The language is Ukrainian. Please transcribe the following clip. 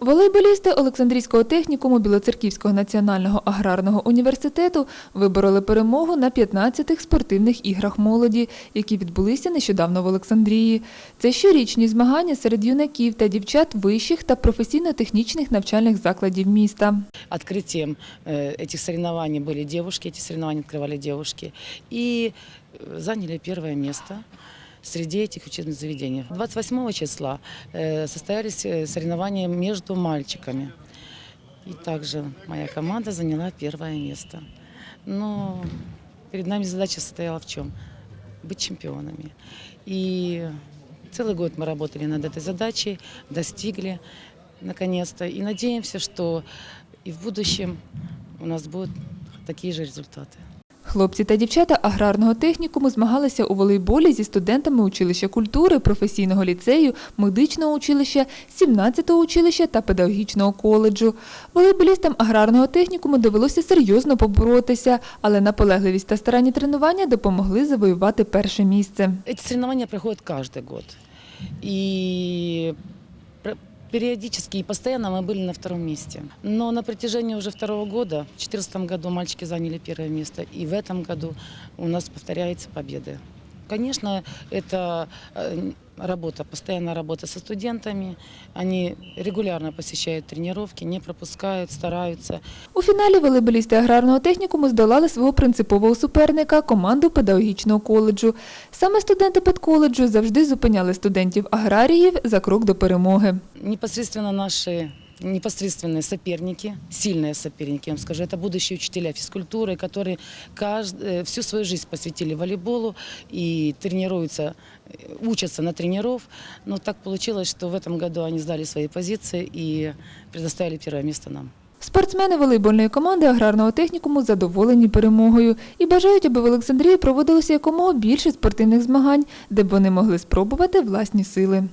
Волейболісти Олександрійського технікуму Білоцерківського національного аграрного університету вибороли перемогу на 15-х спортивних іграх молоді, які відбулися нещодавно в Олександрії. Це щорічні змагання серед юнаків та дівчат вищих та професійно-технічних навчальних закладів міста. Открытием э, этих соревнований были девушки, эти соревнования открывали девушки. И э, заняли первое место Среди этих учебных заведений. 28 числа э, состоялись э, соревнования между мальчиками. И также моя команда заняла первое место. Но перед нами задача состояла в чем? Быть чемпионами. И целый год мы работали над этой задачей, достигли наконец-то. И надеемся, что и в будущем у нас будут такие же результаты. Хлопці та дівчата аграрного технікуму змагалися у волейболі зі студентами училища культури, професійного ліцею, медичного училища, 17-го училища та педагогічного коледжу. Волейболістам аграрного технікуму довелося серйозно поборотися, але наполегливість та старанні тренування допомогли завоювати перше місце. Эти соревнования проходят каждый год. И пр- периодически и постоянно мы были на втором месте. Но на протяжении уже второго года, в 2014 году мальчики заняли первое место, и в этом году у нас повторяются победы. Конечно, это э, работа, постоянная работа со студентами. Они регулярно посещают тренировки, не пропускают, стараются. У фіналі волейболісти аграрного технікуму здолали свого принципового суперника команду педагогічного коледжу. Саме студенти педколеджу завжди зупиняли студентів аграріїв за крок до перемоги. Непосредственно наши непосредственные соперники, сильные соперники, я вам скажу, это будущие учителя физкультуры, которые кажд- э, всю свою жизнь посвятили волейболу и тренируются, э, учатся на тренеров. Но так получилось, что в этом году они сдали свои позиции и предоставили первое место нам. Спортсмени волейбольної команди аграрного технікуму задоволені перемогою і бажають, аби в Олександрії проводилося якомога більше спортивних змагань, де б вони могли спробувати власні сили.